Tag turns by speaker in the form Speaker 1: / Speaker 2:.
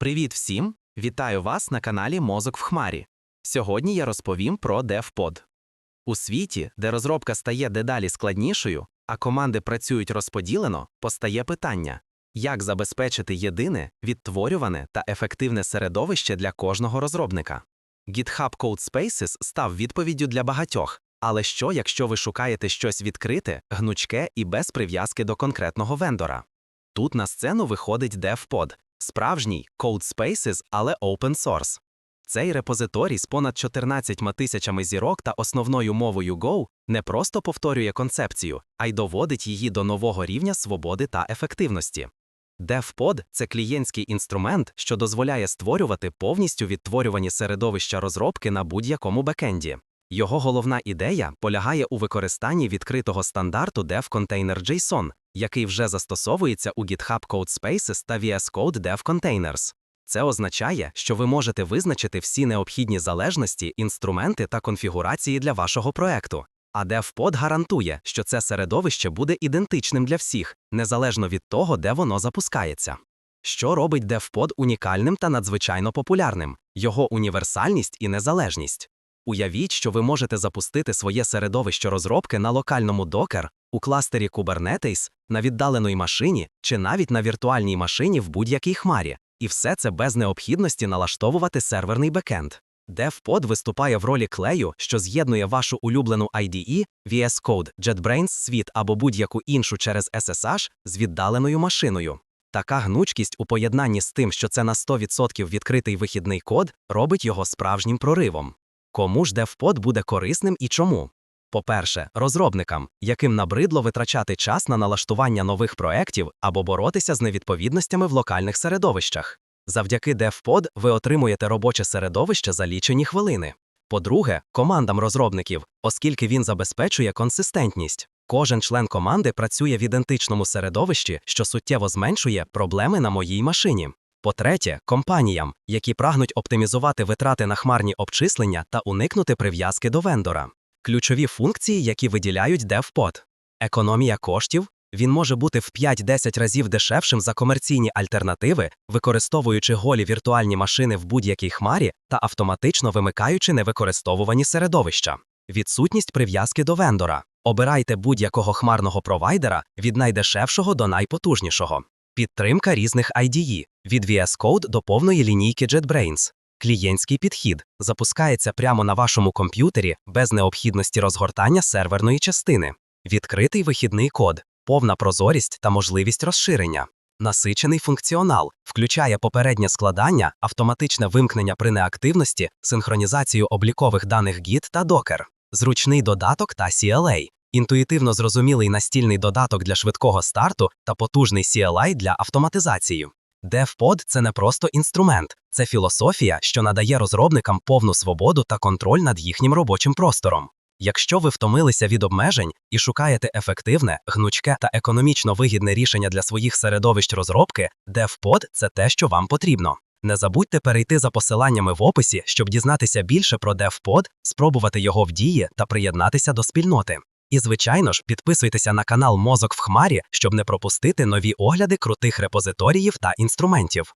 Speaker 1: Привіт всім! Вітаю вас на каналі Мозок в Хмарі. Сьогодні я розповім про DevPod. У світі, де розробка стає дедалі складнішою, а команди працюють розподілено, постає питання: як забезпечити єдине, відтворюване та ефективне середовище для кожного розробника. GitHub Codespaces став відповіддю для багатьох. Але що, якщо ви шукаєте щось відкрите, гнучке і без прив'язки до конкретного вендора? Тут на сцену виходить DevPod, справжній Codespaces, але open source. Цей репозиторій з понад 14 тисячами зірок та основною мовою Go не просто повторює концепцію, а й доводить її до нового рівня свободи та ефективності. DevPod – це клієнтський інструмент, що дозволяє створювати повністю відтворювані середовища розробки на будь-якому бекенді. Його головна ідея полягає у використанні відкритого стандарту DevContainer.json, який вже застосовується у GitHub Codespaces та VS Code Dev Containers. Це означає, що ви можете визначити всі необхідні залежності, інструменти та конфігурації для вашого проекту. А DevPod гарантує, що це середовище буде ідентичним для всіх, незалежно від того, де воно запускається. Що робить DevPod унікальним та надзвичайно популярним? Його універсальність і незалежність. Уявіть, що ви можете запустити своє середовище розробки на локальному Docker, у кластері Kubernetes, на віддаленій машині чи навіть на віртуальній машині в будь-якій хмарі, і все це без необхідності налаштовувати серверний бекенд. DevPod виступає в ролі клею, що з'єднує вашу улюблену IDE, VS Code, JetBrains Suite або будь-яку іншу через SSH з віддаленою машиною. Така гнучкість у поєднанні з тим, що це на 100% відкритий вихідний код, робить його справжнім проривом. Кому ж DevPod буде корисним і чому? По-перше, розробникам, яким набридло витрачати час на налаштування нових проєктів або боротися з невідповідностями в локальних середовищах. Завдяки DevPod ви отримуєте робоче середовище за лічені хвилини. По-друге, командам розробників, оскільки він забезпечує консистентність. Кожен член команди працює в ідентичному середовищі, що суттєво зменшує проблеми на моїй машині. По-третє, компаніям, які прагнуть оптимізувати витрати на хмарні обчислення та уникнути прив'язки до вендора. Ключові функції, які виділяють DevPod. Економія коштів. Він може бути в 5-10 разів дешевшим за комерційні альтернативи, використовуючи голі віртуальні машини в будь-якій хмарі та автоматично вимикаючи невикористовувані середовища. Відсутність прив'язки до вендора. Обирайте будь-якого хмарного провайдера від найдешевшого до найпотужнішого. Підтримка різних IDE – від VS Code до повної лінійки JetBrains. Клієнтський підхід запускається прямо на вашому комп'ютері без необхідності розгортання серверної частини. Відкритий вихідний код, повна прозорість та можливість розширення. Насичений функціонал включає попереднє складання, автоматичне вимкнення при неактивності, синхронізацію облікових даних Git та Docker, зручний додаток та CLA, інтуїтивно зрозумілий настільний додаток для швидкого старту та потужний CLI для автоматизації. DevPod – це не просто інструмент, це філософія, що надає розробникам повну свободу та контроль над їхнім робочим простором. Якщо ви втомилися від обмежень і шукаєте ефективне, гнучке та економічно вигідне рішення для своїх середовищ розробки, DevPod – це те, що вам потрібно. Не забудьте перейти за посиланнями в описі, щоб дізнатися більше про DevPod, спробувати його в дії та приєднатися до спільноти. І, звичайно ж, підписуйтеся на канал Мозок в Хмарі, щоб не пропустити нові огляди крутих репозиторіїв та інструментів.